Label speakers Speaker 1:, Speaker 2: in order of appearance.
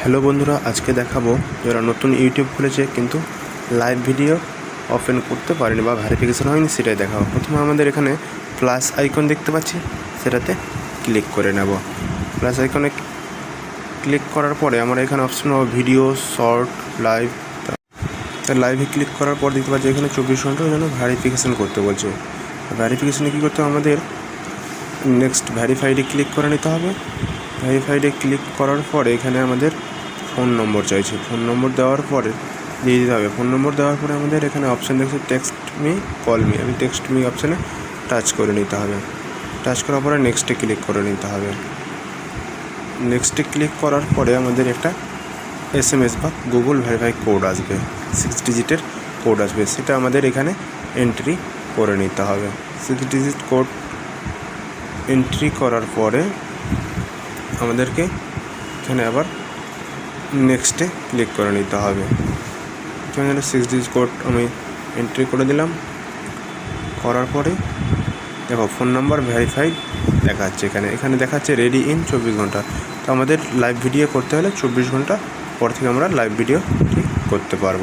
Speaker 1: Hello বন্ধুরা, আজকে দেখাবো যারা নতুন ইউটিউব খুলেছে কিন্তু লাইভ ভিডিও ওপেন করতে পারেনি বা ভেরিফিকেশন হয়নি, সেটাই দেখাবো। প্রথমে আমাদের এখানে প্লাস আইকন দেখতে পাচ্ছি, সেটাতে ক্লিক করে নেব। প্লাস আইকনে ক্লিক করার পরে আমরা এখানে অপশন পাবো ভিডিও শর্ট লাইভ লাইভে ক্লিক করার পর দেখতে পাচ্ছি এখানে চব্বিশ ঘণ্টার জন্য ভেরিফিকেশন করতে বলছে। ভেরিফিকেশনে কী করতে হবে? আমাদের নেক্সট ভ্যারিফাইডে ক্লিক করে নিতে হবে। ভেরিফাইডে ক্লিক করার পরে এখানে আমাদের ফোন নম্বর চাইছে। ফোন নম্বর দেওয়ার পরে দিয়ে দিতে হবে। ফোন নম্বর দেওয়ার পরে আমাদের এখানে অপশান দেখছে টেক্সট মি কল মি আমি টেক্সট মি অপশানে টাচ করে নিতে হবে। টাচ করার পরে নেক্সটে ক্লিক করে নিতে হবে। নেক্সটে ক্লিক করার পরে আমাদের একটা এস এম এস বা গুগল ভেরিফাই কোড আসবে। সিক্স ডিজিটের কোড আসবে। সেটা আমাদের এখানে এন্ট্রি করে নিতে হবে। সিক্স ডিজিট কোড এন্ট্রি করার পরে আমাদেরকে এখানে আবার নেক্সটে ক্লিক করে নিতে হবে। এখানে সিক্স ডিজিট কোড আমি এন্ট্রি করে দিলাম। করার পরে দেখো ফোন নাম্বার ভেরিফাইড দেখাচ্ছে এখানে। এখানে দেখাচ্ছে রেডি ইন চব্বিশ ঘণ্টা। তো আমাদের লাইভ ভিডিও করতে হলে চব্বিশ ঘণ্টা পর থেকে আমরা লাইভ ভিডিও ঠিক করতে পারব।